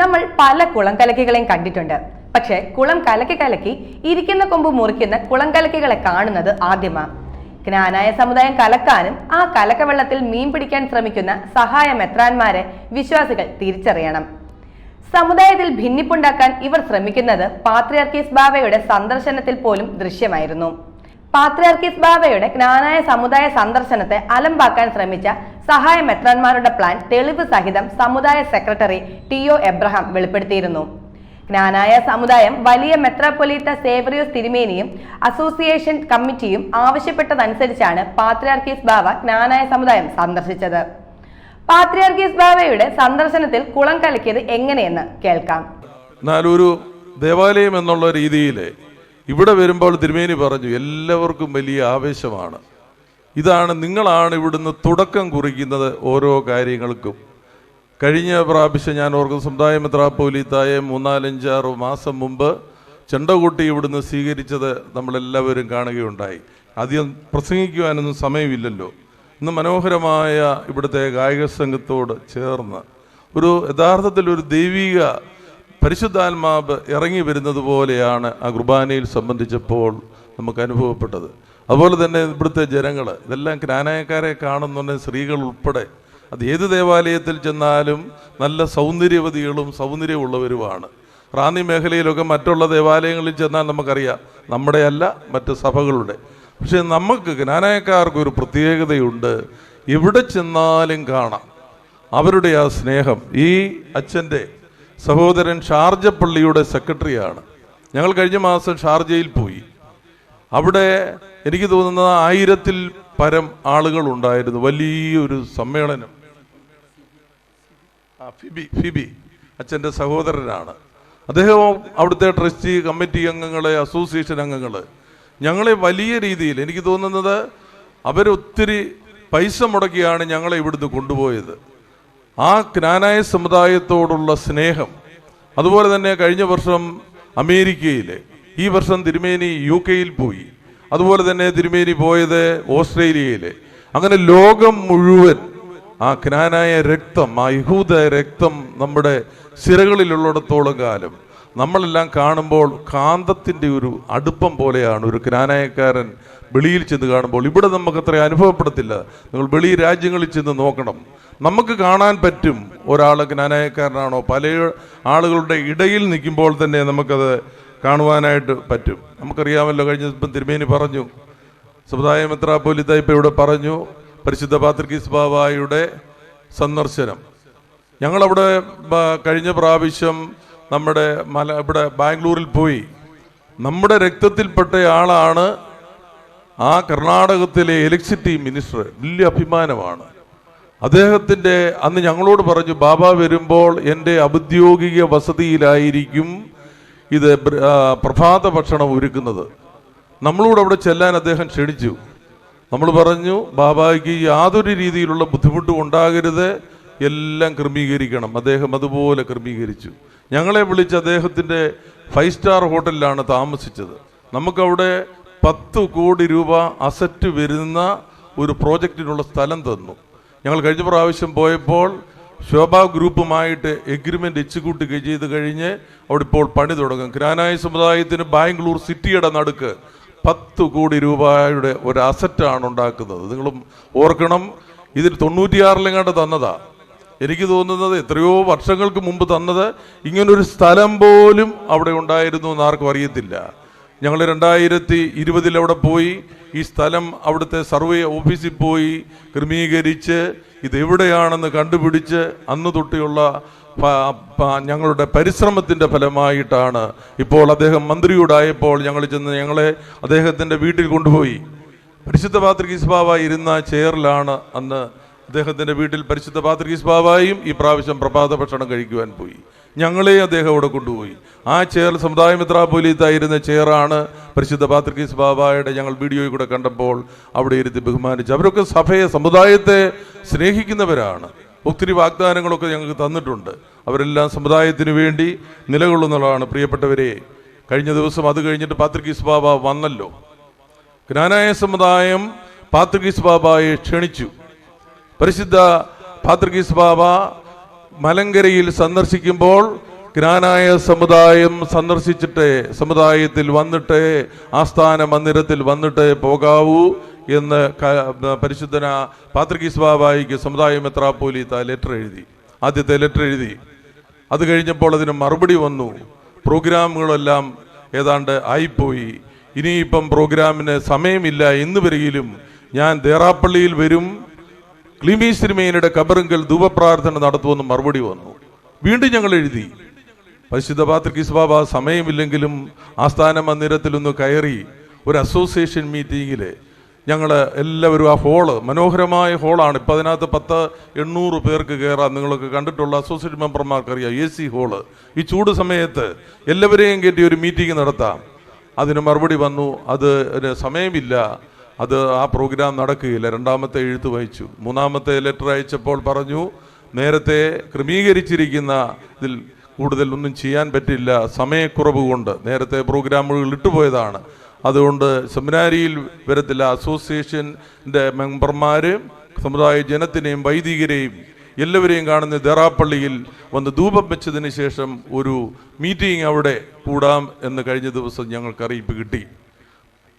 നമ്മൾ പല കുളം കലക്കികളെയും കണ്ടിട്ടുണ്ട്. പക്ഷേ കുളം കലക്കി കലക്കി ഇരിക്കുന്ന കൊമ്പ് മുറിക്കുന്ന കുളം കലക്കികളെ കാണുന്നത് ആദ്യമാ. ജ്ഞാനായ സമുദായം കലക്കാനും ആ കലക്കവെള്ളത്തിൽ മീൻ പിടിക്കാൻ ശ്രമിക്കുന്ന സഹായ മെത്രാന്മാരെ വിശ്വാസികൾ തിരിച്ചറിയണം. സമുദായത്തിൽ ഭിന്നിപ്പുണ്ടാക്കാൻ ഇവർ ശ്രമിക്കുന്നത് പാത്രിയാർക്കീസ് ബാബയുടെ സന്ദർശനത്തിൽ പോലും ദൃശ്യമായിരുന്നു. പാത്രിയാർക്കീസ് ബാബയുടെ ജ്ഞാനായ സമുദായ സന്ദർശനത്തെ അലമ്പാക്കാൻ ശ്രമിച്ച സഹായ മെത്രാന്മാരുടെ പ്ലാൻ തെളിവ് സഹിതം സമുദായ സെക്രട്ടറി ടി ഒ എബ്രഹാം വെളിപ്പെടുത്തിയിരുന്നു. ജ്ഞാനായ സമുദായം വലിയ മെത്രാപ്പൊലീത്ത സേവറിയോസ് തിരുമേനിയും അസോസിയേഷൻ കമ്മിറ്റിയും ആവശ്യപ്പെട്ടതനുസരിച്ചാണ് പാത്രിയാർക്കീസ് ബാബ ജ്ഞാനായ സമുദായം സന്ദർശിച്ചത്. പാത്രിയാർക്കീസ് ബാബയുടെ സന്ദർശനത്തിൽ കുളം കലക്കിയത് എങ്ങനെയെന്ന് കേൾക്കാം. എന്നാലൊരു ദേവാലയം എന്നുള്ള രീതിയിൽ ഇവിടെ വരുമ്പോൾ തിരുമേനി പറഞ്ഞു എല്ലാവർക്കും വലിയ ആവേശമാണ്. ഇതാണ് നിങ്ങളാണ് ഇവിടുന്ന് തുടക്കം കുറിക്കുന്നത് ഓരോ കാര്യങ്ങൾക്കും. കഴിഞ്ഞ പ്രാവശ്യം ഞാൻ ഓർക്കുന്ന സമുദായ മെത്രാപ്പോലീത്തായ മൂന്നാലഞ്ചാറ് മാസം മുമ്പ് ചെണ്ടകൂട്ടി ഇവിടുന്ന് സ്വീകരിച്ചത് നമ്മളെല്ലാവരും കാണുകയുണ്ടായി. അധികം പ്രസംഗിക്കുവാനൊന്നും സമയമില്ലല്ലോ. ഇന്ന് മനോഹരമായ ഇവിടുത്തെ ഗായക സംഘത്തോട് ചേർന്ന് ഒരു യഥാർത്ഥത്തിൽ ഒരു ദൈവിക പരിശുദ്ധാത്മാവ് ഇറങ്ങി വരുന്നത് പോലെയാണ് ആ കുർബാനയിൽ സംബന്ധിച്ചപ്പോൾ നമുക്ക് അനുഭവപ്പെട്ടത്. അതുപോലെ തന്നെ ഇവിടുത്തെ ജനങ്ങൾ ഇതെല്ലാം ജ്ഞാനായക്കാരെ കാണുന്നുണ്ടെങ്കിൽ സ്ത്രീകൾ ഉൾപ്പെടെ. അത് ഏത് ദേവാലയത്തിൽ ചെന്നാലും നല്ല സൗന്ദര്യവതികളും സൗന്ദര്യമുള്ളവരുമാണ്. റാന്നി മേഖലയിലൊക്കെ മറ്റുള്ള ദേവാലയങ്ങളിൽ ചെന്നാൽ നമുക്കറിയാം നമ്മുടെ അല്ല മറ്റ് സഭകളുടെ. പക്ഷെ നമുക്ക് ജ്ഞാനായക്കാർക്ക് ഒരു പ്രത്യേകതയുണ്ട് എവിടെ ചെന്നാലും കാണാം. അവരുടെ ആ സ്നേഹം ഈ അച്ഛന്റെ സഹോദരൻ ഷാർജ പള്ളിയുടെ സെക്രട്ടറിയാണ്. ഞങ്ങൾ കഴിഞ്ഞ മാസം ഷാർജയിൽ പോയി. അവിടെ എനിക്ക് തോന്നുന്നത് ആയിരത്തിൽ പരം ആളുകൾ ഉണ്ടായിരുന്നു വലിയൊരു സമ്മേളനം. ഫിബി ഫിബി അച്ഛന്റെ സഹോദരനാണ്. അദ്ദേഹം അവിടുത്തെ ട്രസ്റ്റി കമ്മിറ്റി അംഗങ്ങളെ അസോസിയേഷൻ അംഗങ്ങൾ ഞങ്ങളെ വലിയ രീതിയിൽ എനിക്ക് തോന്നുന്നത് അവരൊത്തിരി പൈസ മുടക്കിയാണ് ഞങ്ങളെ ഇവിടുന്ന് കൊണ്ടുപോയത്. ആ ജ്ഞാനായ സമുദായത്തോടുള്ള സ്നേഹം. അതുപോലെ തന്നെ കഴിഞ്ഞ വർഷം അമേരിക്കയിൽ ഈ വർഷം തിരുമേനി യു കെയിൽ പോയി. അതുപോലെ തന്നെ തിരുമേനി പോയത് ഓസ്ട്രേലിയയിൽ അങ്ങനെ ലോകം മുഴുവൻ ആ ജ്ഞാനായ രക്തം ആ യഹൂദ രക്തം നമ്മുടെ സിരകളിലുള്ളിടത്തോളം കാലം നമ്മളെല്ലാം കാണുമ്പോൾ കാന്തത്തിന്റെ ഒരു അടുപ്പം പോലെയാണ് ഒരു ജ്ഞാനായക്കാരൻ വെളിയിൽ ചെന്ന് കാണുമ്പോൾ. ഇവിടെ നമുക്ക് അത്ര അനുഭവപ്പെടത്തില്ല. നിങ്ങൾ വെളി രാജ്യങ്ങളിൽ ചെന്ന് നോക്കണം. നമുക്ക് കാണാൻ പറ്റും ഒരാൾ ജ്ഞാനായക്കാരനാണോ പല ആളുകളുടെ ഇടയിൽ നിൽക്കുമ്പോൾ തന്നെ നമുക്കത് കാണുവാനായിട്ട് പറ്റും. നമുക്കറിയാമല്ലോ കഴിഞ്ഞ ദിവസം തിരുമേനി പറഞ്ഞു സമുദായ മെത്രാപ്പോലിത്ത ഇപ്പം ഇവിടെ പറഞ്ഞു പരിശുദ്ധ പാത്രികീസ് ബാബായുടെ സന്ദർശനം. ഞങ്ങളവിടെ കഴിഞ്ഞ പ്രാവശ്യം നമ്മുടെ മല ഇവിടെ ബാംഗ്ലൂരിൽ പോയി. നമ്മുടെ രക്തത്തിൽപ്പെട്ട ആളാണ് ആ കർണാടകത്തിലെ ഇലക്ട്രിസിറ്റി മിനിസ്റ്റർ. വലിയ അഭിമാനമാണ്. അദ്ദേഹത്തിന്റെ അന്ന് ഞങ്ങളോട് പറഞ്ഞു ബാബ വരുമ്പോൾ എന്റെ ഔദ്യോഗിക വസതിയിലായിരിക്കും ഇത് പ്രഭാത ഭക്ഷണം ഒരുക്കുന്നത്. നമ്മളോട് അവിടെ ചെല്ലാൻ അദ്ദേഹം ക്ഷണിച്ചു. നമ്മൾ പറഞ്ഞു ബാബായ്ക്ക് യാതൊരു രീതിയിലുള്ള ബുദ്ധിമുട്ടും ഉണ്ടാകരുത് എല്ലാം ക്രമീകരിക്കണം. അദ്ദേഹം അതുപോലെ ക്രമീകരിച്ചു. ഞങ്ങളെ വിളിച്ച് അദ്ദേഹത്തിന്റെ ഫൈവ് സ്റ്റാർ ഹോട്ടലിലാണ് താമസിച്ചത്. നമുക്കവിടെ പത്ത് കോടി രൂപ അസറ്റ് വരുന്ന ഒരു പ്രോജക്റ്റിനുള്ള സ്ഥലം തന്നു. ഞങ്ങൾ കഴിഞ്ഞ പ്രാവശ്യം പോയപ്പോൾ ശോഭ ഗ്രൂപ്പുമായിട്ട് എഗ്രിമെന്റ് എക്സിക്യൂട്ട് ചെയ്ത് കഴിഞ്ഞ് അവിടെ ഇപ്പോൾ പണി തുടങ്ങും. ഗ്രാനായ സമുദായത്തിന് ബാംഗ്ലൂർ സിറ്റിയുടെ നടുക്ക് പത്ത് കോടി രൂപയുടെ ഒരു അസറ്റാണ് ഉണ്ടാക്കുന്നത്. നിങ്ങളും ഓർക്കണം ഇതിൽ തൊണ്ണൂറ്റിയാറിലെങ്ങാണ്ട് തന്നതാ. എനിക്ക് തോന്നുന്നത് എത്രയോ വർഷങ്ങൾക്ക് മുമ്പ് തന്നത് ഇങ്ങനൊരു സ്ഥലം പോലും അവിടെ ഉണ്ടായിരുന്നു എന്ന് ആർക്കും അറിയത്തില്ല. ഞങ്ങൾ രണ്ടായിരത്തി ഇരുപതിൽ അവിടെ പോയി. ഈ സ്ഥലം അവിടുത്തെ സർവേ ഓഫീസിൽ പോയി ക്രമീകരിച്ച് ഇത് എവിടെയാണെന്ന് കണ്ടുപിടിച്ച് അന്ന് തൊട്ടിയുള്ള ഞങ്ങളുടെ പരിശ്രമത്തിന്റെ ഫലമായിട്ടാണ് ഇപ്പോൾ അദ്ദേഹം മന്ത്രിയോടായപ്പോൾ ഞങ്ങൾ ചെന്ന് ഞങ്ങളെ അദ്ദേഹത്തിന്റെ വീട്ടിൽ കൊണ്ടുപോയി. പരിശുദ്ധ പാത്രികീസ് ബാബ ഇരുന്ന ചെയറിലാണ് അന്ന് അദ്ദേഹത്തിന്റെ വീട്ടിൽ പരിശുദ്ധ പാത്രികീസ് ബാബായും ഈ പ്രാവശ്യം പ്രഭാത ഭക്ഷണം കഴിക്കുവാൻ പോയി. ഞങ്ങളെ അദ്ദേഹം അവിടെ കൊണ്ടുപോയി. ആ ചെയർ സമുദായ മിത്രാപോലീത്തായിരുന്ന ചെയറാണ് പരിശുദ്ധ പാത്രികീസ് ബാബായുടെ ഞങ്ങൾ വീഡിയോയിൽ കൂടെ കണ്ടപ്പോൾ അവിടെ ഇരുത്തി ബഹുമാനിച്ചു. അവരൊക്കെ സഭയെ സമുദായത്തെ സ്നേഹിക്കുന്നവരാണ്. ഒത്തിരി വാഗ്ദാനങ്ങളൊക്കെ ഞങ്ങൾക്ക് തന്നിട്ടുണ്ട്. അവരെല്ലാം സമുദായത്തിന് വേണ്ടി നിലകൊള്ളുന്നതാണ് പ്രിയപ്പെട്ടവരെ. കഴിഞ്ഞ ദിവസം അത് കഴിഞ്ഞിട്ട് പാത്രികീസ് ബാബ വന്നല്ലോ. ജ്ഞാനായ സമുദായം പാത്രികീസ് ബാബായെ ക്ഷണിച്ചു. പരിശുദ്ധ പാത്രികീസ് ബാബ മലങ്കരയിൽ സന്ദർശിക്കുമ്പോൾ ജ്ഞാനായ സമുദായം സന്ദർശിച്ചിട്ട് സമുദായത്തിൽ വന്നിട്ട് ആസ്ഥാന മന്ദിരത്തിൽ വന്നിട്ട് പോകാവൂ എന്ന് പരിശുദ്ധന പാത്രികീസ് ബാബായിക്ക് സമുദായ മെത്രാപ്പോലീത്ത ലെറ്റർ എഴുതി. ആദ്യത്തെ ലെറ്റർ എഴുതി. അത് കഴിഞ്ഞപ്പോൾ അതിന് മറുപടി വന്നു. പ്രോഗ്രാമുകളെല്ലാം ഏതാണ്ട് ആയിപ്പോയി. ഇനിയിപ്പം പ്രോഗ്രാമിന് സമയമില്ല. എന്ന് വരികിലും ഞാൻ ദേറാപ്പള്ളിയിൽ വരും. ക്ലിമീസ് തിരുമേനിയുടെ കബറിങ്കൽ ധൂപപ്രാർത്ഥന നടത്തുമെന്ന് മറുപടി വന്നു. വീണ്ടും ഞങ്ങൾ എഴുതി. പരിശുദ്ധ പാത്രികീസ് ബാബ സമയമില്ലെങ്കിലും ആസ്ഥാന മന്ദിരത്തിൽ ഒന്ന് കയറി ഒരു അസോസിയേഷൻ മീറ്റിങ്ങിൽ ഞങ്ങൾ എല്ലാവരും ആ ഹോൾ മനോഹരമായ ഹോളാണ്. ഇപ്പം അതിനകത്ത് പത്ത് എണ്ണൂറ് പേർക്ക് കയറാം നിങ്ങളൊക്കെ കണ്ടിട്ടുള്ള അസോസിയേറ്റ് മെമ്പർമാർക്കറിയാം എ സി ഹോൾ. ഈ ചൂട് സമയത്ത് എല്ലാവരെയും കയറ്റി ഒരു മീറ്റിംഗ് നടത്താം. അതിന് മറുപടി വന്നു. അത് സമയമില്ല. അത് ആ പ്രോഗ്രാം നടക്കുകയില്ല. രണ്ടാമത്തെ എഴുത്ത് വായിച്ചു. മൂന്നാമത്തെ ലെറ്റർ അയച്ചപ്പോൾ പറഞ്ഞു നേരത്തെ ക്രമീകരിച്ചിരിക്കുന്ന ഇതിൽ കൂടുതൽ ഒന്നും ചെയ്യാൻ പറ്റില്ല. സമയക്കുറവ് കൊണ്ട് നേരത്തെ പ്രോഗ്രാമുകൾ ഇട്ടുപോയതാണ് അതുകൊണ്ട് സെമിനാരിയിൽ വരത്തില്ല. അസോസിയേഷന്റെ മെമ്പർമാരും സമുദായ ജനത്തിനെയും വൈദികരെയും എല്ലാവരെയും കാണുന്ന ദേറാപ്പള്ളിയിൽ വന്ന് ധൂപം വെച്ചതിന് ശേഷം ഒരു മീറ്റിംഗ് അവിടെ കൂടാം എന്ന് കഴിഞ്ഞ ദിവസം ഞങ്ങൾക്ക് അറിയിപ്പ് കിട്ടി.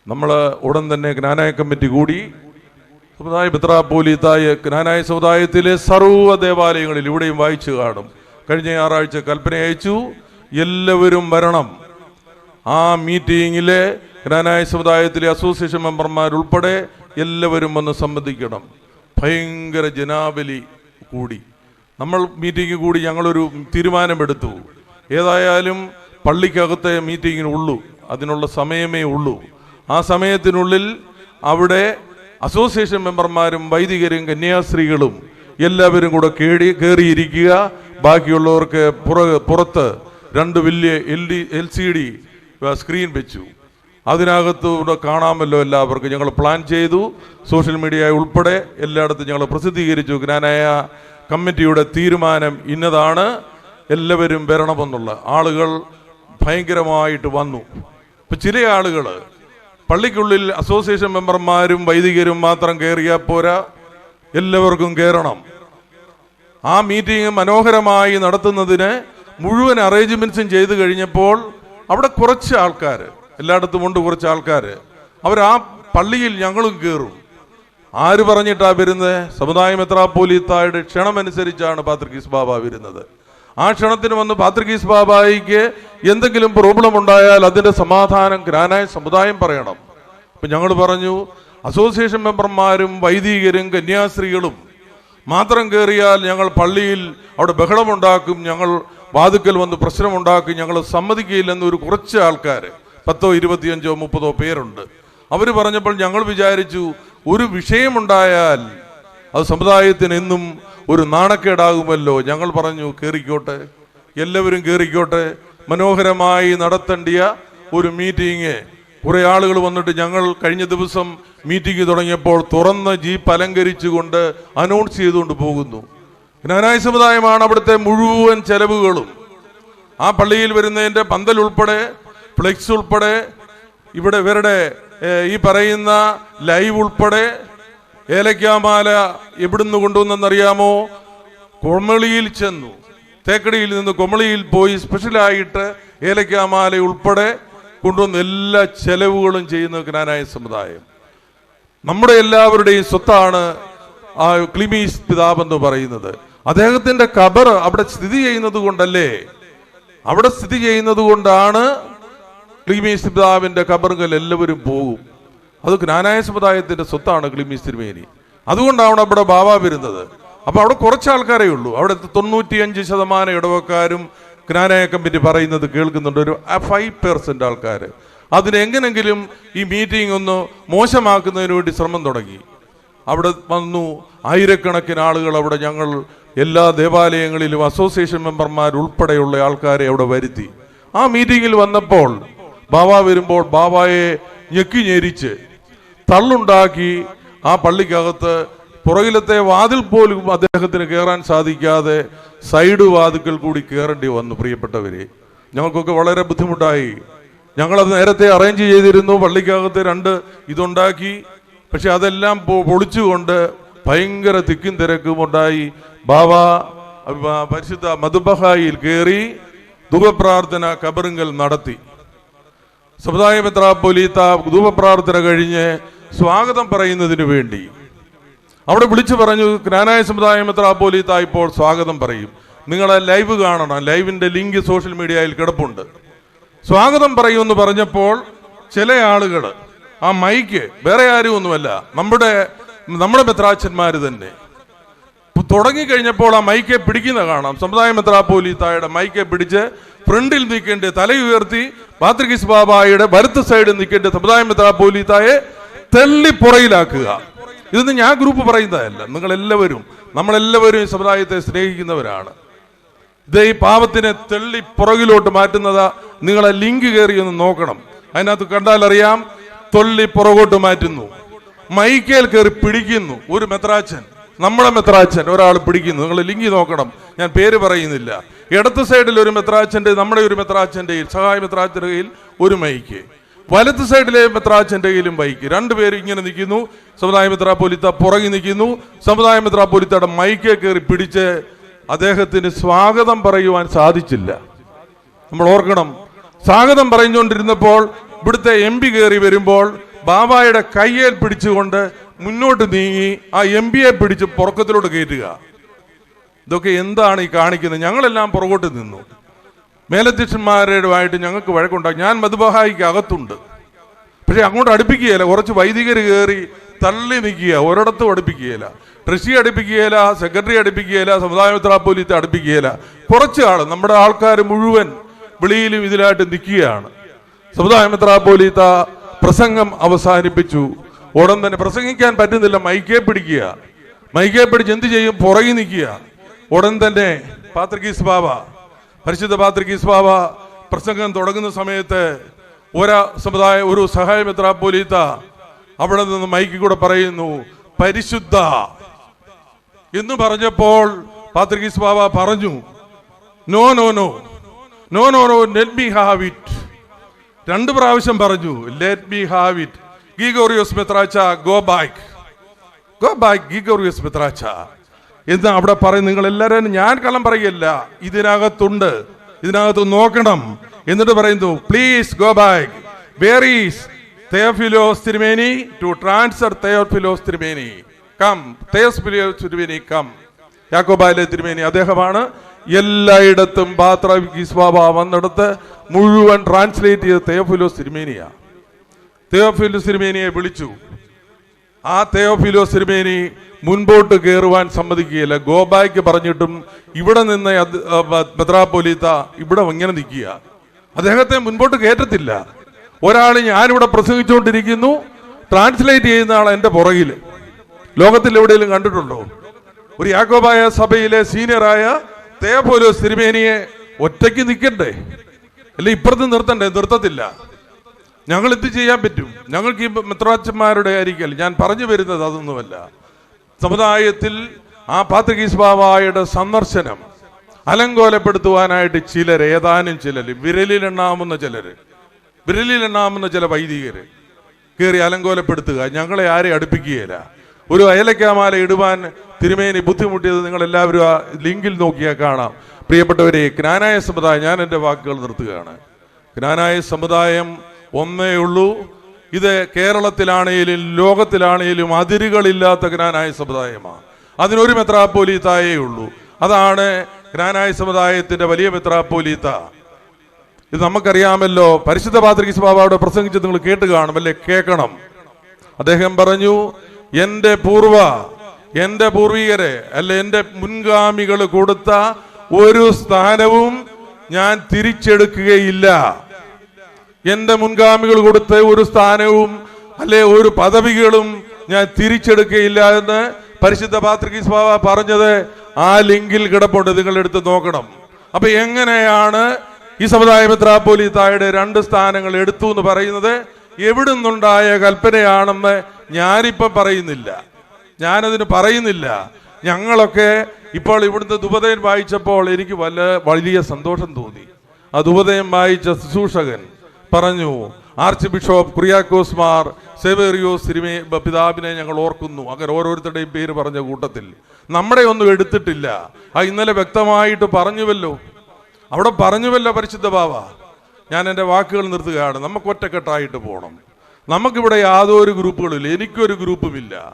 നമ്മൾ ഉടൻ തന്നെ ജ്ഞാനായ കമ്മിറ്റി കൂടി സമുദായ പിത്രാപോലീത്തായ ജ്ഞാനായ സമുദായത്തിലെ സർവ ദേവാലയങ്ങളിൽ ഇവിടെയും വായിച്ചു കാണും. കഴിഞ്ഞ ഞായറാഴ്ച കൽപ്പന അയച്ചു എല്ലാവരും വരണം. ആ മീറ്റിങ്ങിലെ ജ്ഞാനായ സമുദായത്തിലെ അസോസിയേഷൻ മെമ്പർമാരുൾപ്പെടെ എല്ലാവരും വന്ന് സംബന്ധിക്കണം. ഭയങ്കര ജനാബലി കൂടി. നമ്മൾ മീറ്റിംഗ് കൂടി ഞങ്ങളൊരു തീരുമാനമെടുത്തു. ഏതായാലും പള്ളിക്കകത്തെ മീറ്റിങ്ങിനുള്ളൂ. അതിനുള്ള സമയമേ ഉള്ളൂ. ആ സമയത്തിനുള്ളിൽ അവിടെ അസോസിയേഷൻ മെമ്പർമാരും വൈദികരും കന്യാസ്ത്രീകളും എല്ലാവരും കൂടെ കേടി കയറിയിരിക്കുക ബാക്കിയുള്ളവർക്ക് പുറ പുറത്ത് രണ്ട് വലിയ L D L C D screen വെച്ചു. അതിനകത്തൂടെ കാണാമല്ലോ എല്ലാവർക്കും. ഞങ്ങൾ പ്ലാൻ ചെയ്തു. സോഷ്യൽ മീഡിയ ഉൾപ്പെടെ എല്ലായിടത്തും ഞങ്ങൾ പ്രസിദ്ധീകരിച്ചു. ജ്ഞാനായ കമ്മിറ്റിയുടെ തീരുമാനം ഇന്നതാണ്. എല്ലാവരും വരണമെന്നുള്ള ആളുകൾ ഭയങ്കരമായിട്ട് വന്നു. ഇപ്പം ചില ആളുകൾ പള്ളിക്കുള്ളിൽ അസോസിയേഷൻ മെമ്പർമാരും വൈദികരും മാത്രം കയറിയാൽ പോരാ. എല്ലാവർക്കും കയറണം ആ മീറ്റിംഗ് മനോഹരമായി നടത്തുന്നതിന് മുഴുവൻ അറേഞ്ച്മെന്റ്സും ചെയ്തു കഴിഞ്ഞപ്പോൾ അവിടെ കുറച്ച് ആൾക്കാർ എല്ലായിടത്തും ഉണ്ട് കുറച്ച് ആൾക്കാർ അവർ ആ പള്ളിയിൽ ഞങ്ങളും കയറും ആര് പറഞ്ഞിട്ടാ വരുന്നത് സമുദായ മെത്രാപ്പോലീത്തായുടെ ക്ഷണമനുസരിച്ചാണ് പാത്രികീസ് ബാബ വരുന്നത്. ആ ക്ഷണത്തിന് വന്ന് പാത്രികീസ് ബാബായിക്ക് എന്തെങ്കിലും പ്രോബ്ലം ഉണ്ടായാൽ അതിന്റെ സമാധാനം ഗ്രാനായ സമുദായം പറയണം. അപ്പൊ ഞങ്ങൾ പറഞ്ഞു അസോസിയേഷൻ മെമ്പർമാരും വൈദികരും കന്യാസ്ത്രീകളും മാത്രം കയറിയാൽ ഞങ്ങൾ പള്ളിയിൽ അവിടെ ബഹളമുണ്ടാക്കും ഞങ്ങൾ വാതുക്കൽ വന്ന് പ്രശ്നമുണ്ടാക്കും ഞങ്ങൾ സമ്മതിക്കില്ലെന്ന് ഒരു കുറച്ച് ആൾക്കാർ പത്തോ ഇരുപത്തിയഞ്ചോ മുപ്പതോ പേരുണ്ട്. അവർ പറഞ്ഞപ്പോൾ ഞങ്ങൾ വിചാരിച്ചു ഒരു വിഷയമുണ്ടായാൽ അത് സമുദായത്തിന് എന്നും ഒരു നാണക്കേടാകുമല്ലോ. ഞങ്ങൾ പറഞ്ഞു കയറിക്കോട്ടെ എല്ലാവരും കയറിക്കോട്ടെ മനോഹരമായി നടത്തേണ്ടിയ ഒരു മീറ്റിംഗ്. കുറെ ആളുകൾ വന്നിട്ട് ഞങ്ങൾ കഴിഞ്ഞ ദിവസം മീറ്റിംഗ് തുടങ്ങിയപ്പോൾ തുറന്ന ജീപ്പ് അലങ്കരിച്ചുകൊണ്ട് അനൗൺസ് ചെയ്തുകൊണ്ട് പോകുന്നു. ജ്ഞാനായ സമുദായമാണ് അവിടുത്തെ മുഴുവൻ ചെലവുകളും. ആ പള്ളിയിൽ വരുന്നതിന്റെ പന്തൽ ഉൾപ്പെടെ ഫ്ലെക്സ് ഉൾപ്പെടെ ഇവിടെ ഇവരുടെ ഈ പറയുന്ന ലൈവ് ഉൾപ്പെടെ ഏലക്കാമാല എവിടുന്ന് കൊണ്ടുവന്നെന്നറിയാമോ? കൊമളിയിൽ ചെന്നു. തേക്കടിയിൽ നിന്ന് കൊമളിയിൽ പോയി സ്പെഷ്യലായിട്ട് ഏലക്കാമാല ഉൾപ്പെടെ കൊണ്ടുവന്ന എല്ലാ ചെലവുകളും ചെയ്യുന്ന ജ്ഞാനായ സമുദായം. നമ്മുടെ എല്ലാവരുടെയും സ്വത്താണ് ആ ക്ലിമീസ് പിതാവ് എന്ന് പറയുന്നത്. അദ്ദേഹത്തിന്റെ കബർ അവിടെ സ്ഥിതി ചെയ്യുന്നത് കൊണ്ടല്ലേ? അവിടെ സ്ഥിതി ചെയ്യുന്നത് കൊണ്ടാണ് ക്ലിമീസ് പിതാവിന്റെ കബറുകൾ എല്ലാവരും പോകും. അത് ജ്ഞാനായ സമുദായത്തിന്റെ സ്വത്താണ് ക്ലിമീസ് തിരുമേനി അതുകൊണ്ടാണ് അവിടെ ബാബ വരുന്നത്. അപ്പൊ അവിടെ കുറച്ച് ആൾക്കാരേ ഉള്ളൂ. അവിടെ തൊണ്ണൂറ്റിയഞ്ച് ശതമാനം ഇടവക്കാരും ജ്ഞാനായ കമ്മിറ്റി പറയുന്നത് കേൾക്കുന്നുണ്ട്. ഒരു ഫൈവ് പെർസെന്റ് ആൾക്കാർ അതിനെങ്ങനെങ്കിലും ഈ മീറ്റിംഗ് ഒന്ന് മോശമാക്കുന്നതിന് വേണ്ടി ശ്രമം തുടങ്ങി. അവിടെ വന്നു. ആയിരക്കണക്കിന് ആളുകൾ അവിടെ ഞങ്ങൾ എല്ലാ ദേവാലയങ്ങളിലും അസോസിയേഷൻ മെമ്പർമാർ ഉൾപ്പെടെയുള്ള ആൾക്കാരെ അവിടെ വരുത്തി. ആ മീറ്റിങ്ങിൽ വന്നപ്പോൾ ബാബ വരുമ്പോൾ ബാബായെ ഞെക്കി ഞെരിച്ച് തള്ളുണ്ടാക്കി ആ പള്ളിക്കകത്ത് പുറകിലത്തെ വാതിൽ പോലും അദ്ദേഹത്തിന് കയറാൻ സാധിക്കാതെ സൈഡ് വാതിക്കൽ കൂടി കയറേണ്ടി വന്നു പ്രിയപ്പെട്ടവരെ. ഞങ്ങൾക്കൊക്കെ വളരെ ബുദ്ധിമുട്ടായി. ഞങ്ങളത് നേരത്തെ അറേഞ്ച് ചെയ്തിരുന്നു പള്ളിക്കകത്ത് രണ്ട് ഇതുണ്ടാക്കി. പക്ഷെ അതെല്ലാം പൊളിച്ചുകൊണ്ട് ഭയങ്കര തിക്കും തിരക്കും ഉണ്ടായി. ബാബ പരിശുദ്ധ മധുബഹായിൽ കയറി ദുഃഖപ്രാർത്ഥന കബറിങ്കൽ നടത്തി. സമുദായ മെത്രാപ്പൊലീത്ത ധൂപപ്രാർത്ഥന കഴിഞ്ഞ് സ്വാഗതം പറയുന്നതിന് വേണ്ടി. അവിടെ വിളിച്ചു പറഞ്ഞു ജ്ഞാനായ സമുദായ മെത്രാപ്പൊലീത്ത ഇപ്പോൾ സ്വാഗതം പറയും. നിങ്ങളെ ലൈവ് കാണണം. ലൈവിന്റെ ലിങ്ക് സോഷ്യൽ മീഡിയയിൽ കിടപ്പുണ്ട്. സ്വാഗതം പറയുമെന്ന് പറഞ്ഞപ്പോൾ ചില ആളുകൾ ആ മൈക്ക് വേറെ ആരും ഒന്നുമല്ല നമ്മുടെ നമ്മുടെ മെത്രാച്ചന്മാർ തന്നെ തുടങ്ങിക്കഴിഞ്ഞപ്പോൾ ആ മൈക്കെ പിടിക്കുന്ന കാണാം. സമുദായ മെത്രാപ്പോലീത്തായുടെ മൈക്കെ പിടിച്ച് ഫ്രണ്ടിൽ നിൽക്കേണ്ട തല ഉയർത്തി പാത്രികിസ് ബാബായുടെ വലത്ത് സൈഡിൽ നിൽക്കേണ്ട സമുദായ മെത്രാപ്പോലി തായെ തെള്ളിപ്പുറയിലാക്കുക. ഇതൊന്നും ഞാൻ ഗ്രൂപ്പ് പറയുന്നതല്ല. നിങ്ങൾ എല്ലാവരും നമ്മളെല്ലാവരും ഈ സമുദായത്തെ സ്നേഹിക്കുന്നവരാണ്. ഇത് ഈ പാപത്തിനെ തെള്ളി പുറകിലോട്ട് മാറ്റുന്നത് നിങ്ങളെ ലിങ്ക് കയറി ഒന്ന് നോക്കണം. അതിനകത്ത് കണ്ടാൽ അറിയാം തൊള്ളി പുറകോട്ട് മാറ്റുന്നു. മൈക്കേൽ കയറി പിടിക്കുന്നു ഒരു മെത്രാച്ചൻ നമ്മുടെ മെത്രാച്ചൻ ഒരാൾ പിടിക്കുന്നു. നിങ്ങൾ ലിങ്കി നോക്കണം. ഞാൻ പേര് പറയുന്നില്ല. ഇടത്ത് സൈഡിൽ ഒരു മെത്രാച്ചന്റെ നമ്മുടെ ഒരു മെത്രാച്ചന്റെ സഹായ മെത്രാച്ചന്റെ കയ്യിൽ ഒരു മൈക്ക്. വലത്ത് സൈഡിലെ മെത്രാച്ചന്റെ കയ്യിലും ബൈക്ക് രണ്ടുപേരും ഇങ്ങനെ നിൽക്കുന്നു. സമുദായ മെത്രാപ്പൊലിത്ത പുറകിൽ നിൽക്കുന്നു. സമുദായ മെത്രാപ്പൊലിത്തയുടെ മൈക്കെ കയറി പിടിച്ച് അദ്ദേഹത്തിന് സ്വാഗതം പറയുവാൻ സാധിച്ചില്ല. നമ്മൾ ഓർക്കണം. സ്വാഗതം പറഞ്ഞുകൊണ്ടിരുന്നപ്പോൾ ഇവിടുത്തെ എം പി കയറി വരുമ്പോൾ ബാബായുടെ കയ്യേൽ പിടിച്ചുകൊണ്ട് മുന്നോട്ട് നീങ്ങി ആ എം പിയെ പിടിച്ച് പുറക്കത്തിലോട്ട് കയറ്റുക. ഇതൊക്കെ എന്താണ് ഈ കാണിക്കുന്നത്? ഞങ്ങളെല്ലാം പുറകോട്ട് നിന്നു. മേലധ്യക്ഷന്മാരുമായിട്ട് ഞങ്ങൾക്ക് വഴക്കുണ്ടാകും ഞാൻ മധുബഹായിക്ക് അകത്തുണ്ട്. പക്ഷെ അങ്ങോട്ട് അടുപ്പിക്കുകയില്ല. കുറച്ച് വൈദികർ കയറി തള്ളി നിൽക്കുക ഒരിടത്തും അടുപ്പിക്കുകയില്ല. ട്രഷി അടുപ്പിക്കുകയില്ല സെക്രട്ടറി അടുപ്പിക്കുകയില്ല സമുദായ പോലീസ് അടുപ്പിക്കുകയില്ല. കുറച്ച് ആൾ നമ്മുടെ ആൾക്കാർ മുഴുവൻ വെളിയിലും ഇതിലായിട്ട് നിൽക്കുകയാണ്. സമുദായ പോലീത്ത പ്രസംഗം അവസാനിപ്പിച്ചു. ഉടൻ തന്നെ പ്രസംഗിക്കാൻ പറ്റുന്നില്ല. മൈക്കേ പിടിക്കുക. മൈക്കേ പിടിച്ച് എന്ത് ചെയ്യും? പുറകിൽ നിൽക്കുക. ഉടൻ തന്നെ പാത്രികീസ് ബാബ പരിശുദ്ധ പാത്രികീസ് ബാബ പ്രസംഗം തുടങ്ങുന്ന സമയത്ത് ഒരാ സമുദായ ഒരു സഹായ മെത്രാപ്പോലീത്ത അവിടെ നിന്ന് മൈക്കിൽ കൂടെ പറയുന്നു പരിശുദ്ധ. എന്ന് പറഞ്ഞപ്പോൾ പാത്രികീസ് ബാബ പറഞ്ഞു no no no. No no no. Let me have it രണ്ട് പ്രാവശ്യം പറഞ്ഞു let me have it Gregorios മെത്രാച്ച go back. Go back Gregorios മെത്രാച്ച എന്ന് അവിടെ പറയും നിങ്ങൾ എല്ലാവരും ഞാൻ കള്ളം പറയല്ല ഇതിനകത്തുണ്ട് ഇതിനകത്ത് നോക്കണം. എന്നിട്ട് പറയുന്നു please go back where is Theophilos തിരുമേനി ടു ട്രാൻസ്ഫർ തേഫിലോസ് തിരുമേനി കം തേസ്ഫിലോസ് തിരുമേനി കം യാക്കോബായിലെ തിരുമേനി അദ്ദേഹമാണ് എല്ലായിടത്തും ബാത്ര വന്നിടത്ത് മുഴുവൻ ട്രാൻസ്ലേറ്റ് ചെയ്ത് തേഫിലോസ് തിരുമേനിയാ തെയോഫിലോസ് സിരിമേനിയെ വിളിച്ചു. ആ തെയോഫിലോ സിരിമേനി മുൻപോട്ട് കയറുവാൻ സമ്മതിക്കുകയില്ല. ഗോബായ്ക്ക് പറഞ്ഞിട്ടും ഇവിടെ നിന്ന് മെത്രാപ്പൊലീത്ത ഇവിടെ ഇങ്ങനെ നിൽക്കുക. അദ്ദേഹത്തെ മുൻപോട്ട് കയറ്റത്തില്ല. ഒരാൾ ഞാനിവിടെ പ്രസംഗിച്ചുകൊണ്ടിരിക്കുന്നു ട്രാൻസ്ലേറ്റ് ചെയ്യുന്ന ആൾ എന്റെ പുറകിൽ. ലോകത്തിൽ എവിടെയെങ്കിലും കണ്ടിട്ടുണ്ടോ? ഒരു യാക്കോബായ സഭയിലെ സീനിയറായ തേ പോലോ സിനിമേനിയെ ഒറ്റയ്ക്ക് നിൽക്കണ്ടേ? അല്ലെ ഇപ്പുറത്ത് നിർത്തണ്ടേ? നിർത്തത്തില്ല. ഞങ്ങൾ എന്ത് ചെയ്യാൻ പറ്റും? ഞങ്ങൾക്ക് ഈ മെത്രാച്ചന്മാരുടെ ആയിരിക്കല്ല ഞാൻ പറഞ്ഞു വരുന്നത് അതൊന്നുമല്ല. സമുദായത്തിൽ ആ പാത്രികീസ് ബാബായുടെ സന്ദർശനം അലങ്കോലപ്പെടുത്തുവാനായിട്ട് ചിലർ ഏതാനും ചിലർ വിരലിലെണ്ണാവുന്ന ചിലർ വിരലിലെണ്ണാവുന്ന ചില വൈദികർ കയറി അലങ്കോലപ്പെടുത്തുക. ഞങ്ങളെ ആരെ അടുപ്പിക്കുകയില്ല. ഒരു അയലക്കാമാല ഇടുവാൻ തിരുമേനി ബുദ്ധിമുട്ടിയത് നിങ്ങൾ എല്ലാവരും ആ ലിങ്കിൽ നോക്കിയാൽ കാണാം. പ്രിയപ്പെട്ടവരെ ജ്ഞാനായ സമുദായം ഞാൻ എന്റെ വാക്കുകൾ നിർത്തുകയാണ്. ജ്ഞാനായ സമുദായം ഒന്നേ ഉള്ളൂ. ഇത് കേരളത്തിലാണേലും ലോകത്തിലാണേലും അതിരുകളില്ലാത്ത ജ്ഞാനായ സമുദായമാണ്. അതിനൊരു മെത്രാപ്പോലീത്തായേ ഉള്ളൂ. അതാണ് ജ്ഞാനായ സമുദായത്തിന്റെ വലിയ മെത്രാപ്പോലീത്ത. ഇത് നമുക്കറിയാമല്ലോ പരിശുദ്ധ പാത്രികീസ് ബാബാവിടെ പ്രസംഗിച്ച് നിങ്ങൾ കേട്ട് കാണും അല്ലേ? കേൾക്കണം. അദ്ദേഹം പറഞ്ഞു എന്റെ പൂർവ എന്റെ പൂർവികരെ അല്ലെ എന്റെ മുൻഗാമികൾ കൊടുത്ത ഒരു സ്ഥാനവും ഞാൻ തിരിച്ചെടുക്കുകയില്ല. എന്റെ മുൻഗാമികൾ കൊടുത്ത ഒരു സ്ഥാനവും അല്ലെ ഒരു പദവികളും ഞാൻ തിരിച്ചെടുക്കുകയില്ല എന്ന് പരിശുദ്ധ പാത്രികീസ് ബാബ പറഞ്ഞത് ആ ലിങ്കിൽ കിടപ്പുണ്ട്. നിങ്ങൾ എടുത്ത് നോക്കണം. അപ്പൊ എങ്ങനെയാണ് ഈ സമുദായ മെത്രാപ്പോലിത്തായുടെ രണ്ട് സ്ഥാനങ്ങൾ എടുത്തു എന്ന് പറയുന്നത്? എവിടുന്നുണ്ടായ കൽപ്പനയാണെന്ന് ഞാനിപ്പം പറയുന്നില്ല. ഞാനതിന് പറയുന്നില്ല. ഞങ്ങളൊക്കെ ഇപ്പോൾ ഇവിടുത്തെ ദുപതയൻ വായിച്ചപ്പോൾ എനിക്ക് വല്ല വലിയ സന്തോഷം തോന്നി. ആ ദുപതയം വായിച്ച ശുശ്രൂഷകൻ പറഞ്ഞു. ആർച്ച് ബിഷപ്പ് കുറിയാക്കോസ് മാർ സെവേറിയോ സിരിമേ പിതാവിനെ ഞങ്ങൾ ഓർക്കുന്നു. അങ്ങനെ ഓരോരുത്തരുടെയും പേര് പറഞ്ഞ കൂട്ടത്തിൽ. നമ്മുടെ ഒന്നും എടുത്തിട്ടില്ല. ആ ഇന്നലെ വ്യക്തമായിട്ട് പറഞ്ഞുവല്ലോ. അവിടെ പറഞ്ഞുവല്ലോ പരിശുദ്ധ ബാവ. ഞാൻ എന്റെ വാക്കുകൾ നിർത്തുകയാണ്. നമുക്ക് ഒറ്റക്കെട്ടായിട്ട് പോകണം നമുക്കിവിടെ യാതൊരു ഗ്രൂപ്പുകളില്ല. എനിക്കൊരു ഗ്രൂപ്പുമില്ല.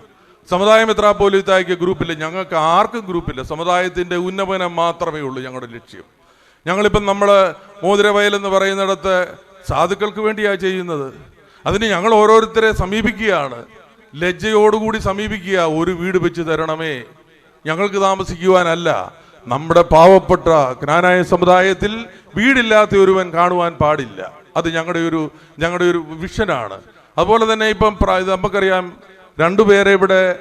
സമുദായ മെത്രാപ്പോലിത്തായ്ക്ക് ഗ്രൂപ്പില്ല. ഞങ്ങൾക്ക് ആർക്കും ഗ്രൂപ്പില്ല. സമുദായത്തിന്റെ ഉന്നമനം മാത്രമേ ഉള്ളൂ ഞങ്ങളുടെ ലക്ഷ്യം. ഞങ്ങളിപ്പം നമ്മൾ മോതിരവയൽ എന്ന് പറയുന്നിടത്ത് സാധുക്കൾക്ക് വേണ്ടിയാണ് ചെയ്യുന്നത്. അതിന് ഞങ്ങൾ ഓരോരുത്തരെ സമീപിക്കുകയാണ്. ലജ്ജയോടുകൂടി സമീപിക്കുക ഒരു വീട് വെച്ച് തരണമേ. ഞങ്ങൾക്ക് താമസിക്കുവാനല്ല. നമ്മുടെ പാവപ്പെട്ട ജ്ഞാനായ സമുദായത്തിൽ വീടില്ലാത്ത ഒരുവൻ കാണുവാൻ പാടില്ല. അത് ഞങ്ങളുടെ ഒരു ഞങ്ങളുടെ ഒരു വിഷനാണ്. അതുപോലെ തന്നെ ഇപ്പം നമുക്കറിയാം രണ്ടുപേരെ ഇവിടെ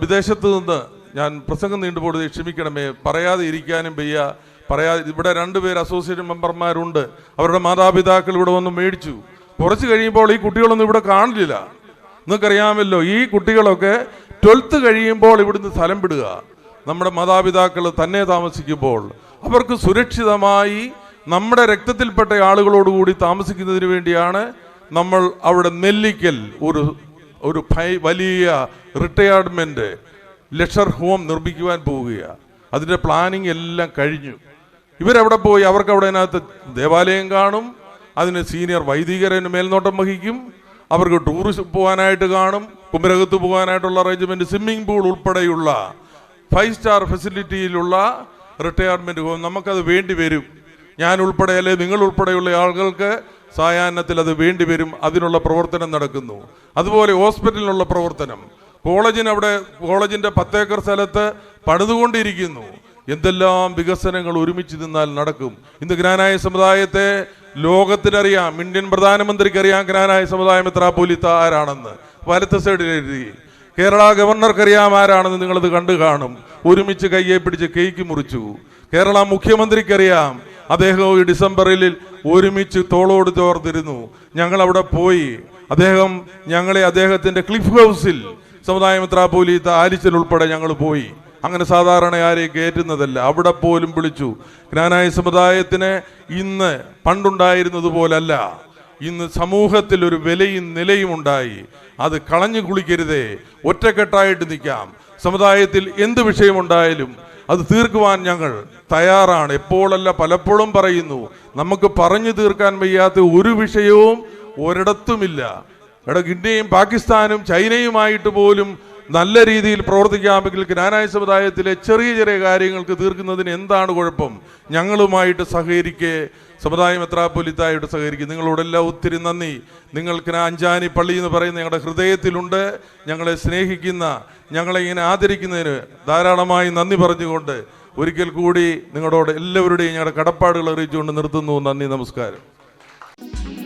വിദേശത്ത് നിന്ന് ഞാൻ പ്രസംഗം നീണ്ടുപോയത് ക്ഷമിക്കണമേ. പറയാതെ ഇരിക്കാനും വയ്യ. പറയാതെ ഇവിടെ രണ്ടുപേർ അസോസിയേറ്റ് മെമ്പർമാരുണ്ട് അവരുടെ മാതാപിതാക്കൾ ഇവിടെ വന്ന് മേടിച്ചു. കുറച്ച് കഴിയുമ്പോൾ ഈ കുട്ടികളൊന്നും ഇവിടെ കാണില്ല. നിങ്ങൾക്കറിയാമല്ലോ ഈ കുട്ടികളൊക്കെ ട്വൽത്ത് കഴിയുമ്പോൾ ഇവിടുന്ന് സ്ഥലം വിടുക. നമ്മുടെ മാതാപിതാക്കൾ തന്നെ താമസിക്കുമ്പോൾ അവർക്ക് സുരക്ഷിതമായി നമ്മുടെ രക്തത്തിൽപ്പെട്ട ആളുകളോടുകൂടി താമസിക്കുന്നതിന് വേണ്ടിയാണ് നമ്മൾ അവിടെ നെല്ലിക്കൽ ഒരു ഒരു വലിയ റിട്ടയർമെന്റ് ലക്ഷർ ഹോം നിർമ്മിക്കുവാൻ പോവുകയാണ്. അതിന്റെ പ്ലാനിങ് എല്ലാം കഴിഞ്ഞു. ഇവരവിടെ പോയി? അവർക്ക് അവിടെ അതിനകത്ത് ദേവാലയം കാണും. അതിന് സീനിയർ വൈദികരന് മേൽനോട്ടം വഹിക്കും. അവർക്ക് ടൂറിസ്റ്റ് പോകാനായിട്ട് കാണും. കുമരകത്ത് പോകാനായിട്ടുള്ള അറേഞ്ച്മെന്റ് സ്വിമ്മിംഗ് പൂൾ ഉൾപ്പെടെയുള്ള ഫൈവ് സ്റ്റാർ ഫെസിലിറ്റിയിലുള്ള റിട്ടയർമെന്റ് ഹോം നമുക്കത് വേണ്ടി വരും. ഞാൻ ഉൾപ്പെടെ അല്ലെ? നിങ്ങൾ ഉൾപ്പെടെയുള്ള ആളുകൾക്ക് സായാഹ്നത്തിൽ അത് വേണ്ടി വരും. അതിനുള്ള പ്രവർത്തനം നടക്കുന്നു. അതുപോലെ ഹോസ്പിറ്റലിനുള്ള പ്രവർത്തനം. കോളേജിന് അവിടെ കോളേജിന്റെ പത്തേക്കർ സ്ഥലത്ത് പണിതുകൊണ്ടിരിക്കുന്നു. എന്തെല്ലാം വികസനങ്ങൾ ഒരുമിച്ച് നിന്നാൽ നടക്കും? ഇന്ന് ഗ്രാനായ സമുദായത്തെ ലോകത്തിനറിയാം ഇന്ത്യൻ പ്രധാനമന്ത്രിക്ക് അറിയാം ഗ്രാനായ സമുദായം എത്ര പോലിത്ത ആരാണെന്ന്. വലത്ത് സൈഡിൽ എഴുതി. കേരള ഗവർണർക്കറിയാം ആരാണെന്ന് നിങ്ങളത് കണ്ടു കാണും. ഒരുമിച്ച് കയ്യെ പിടിച്ച് കേക്ക് മുറിച്ചു. കേരള മുഖ്യമന്ത്രിക്കറിയാം. അദ്ദേഹം ഈ ഡിസംബറിൽ ഒരുമിച്ച് തോളോട് ചോർത്തിരുന്നു ഞങ്ങൾ അവിടെ പോയി. അദ്ദേഹം ഞങ്ങളെ അദ്ദേഹത്തിന്റെ ക്ലിഫ് ഹൗസിൽ സമുദായ മെത്രാപ്പോലീത്ത ആലിച്ചൽ ഉൾപ്പെടെ ഞങ്ങൾ പോയി. അങ്ങനെ സാധാരണ ആരെയും കയറ്റുന്നതല്ല. അവിടെ പോലും വിളിച്ചു ജ്ഞാനായ സമുദായത്തിന് ഇന്ന് പണ്ടുണ്ടായിരുന്നത് പോലല്ല. ഇന്ന് സമൂഹത്തിൽ ഒരു വിലയും നിലയും ഉണ്ടായി. അത് കളഞ്ഞു കുളിക്കരുതേ. ഒറ്റക്കെട്ടായിട്ട് നിൽക്കാം. സമുദായത്തിൽ എന്ത് വിഷയമുണ്ടായാലും അത് തീർക്കുവാൻ ഞങ്ങൾ തയ്യാറാണ്. എപ്പോഴല്ല പലപ്പോഴും പറയുന്നു നമുക്ക് പറഞ്ഞു തീർക്കാൻ വയ്യാത്ത ഒരു വിഷയവും ഒരിടത്തുമില്ല. ഇവിടെ ഇന്ത്യയും പാകിസ്ഥാനും ചൈനയുമായിട്ട് പോലും നല്ല രീതിയിൽ പ്രവർത്തിക്കാമെങ്കിൽ ജ്ഞാനായ സമുദായത്തിലെ ചെറിയ ചെറിയ കാര്യങ്ങൾക്ക് തീർക്കുന്നതിന് എന്താണ് കുഴപ്പം? ഞങ്ങളുമായിട്ട് സഹകരിക്കെ. എത്ര മെത്രാപ്പൊലിത്തായിട്ട് സഹകരിക്കും. നിങ്ങളോടെല്ലാം ഒത്തിരി നന്ദി. നിങ്ങൾക്ക് അഞ്ചാനി പള്ളി എന്ന് പറയുന്ന ഞങ്ങളുടെ ഹൃദയത്തിലുണ്ട്. ഞങ്ങളെ സ്നേഹിക്കുന്ന ഞങ്ങളെ ഇങ്ങനെ ആദരിക്കുന്നതിന് ധാരാളമായി നന്ദി പറഞ്ഞുകൊണ്ട് ഒരിക്കൽ കൂടി നിങ്ങളോട് എല്ലാവരുടെയും ഞങ്ങളുടെ കടപ്പാടുകൾ അറിയിച്ചുകൊണ്ട് നിർത്തുന്നു. നന്ദി നമസ്കാരം.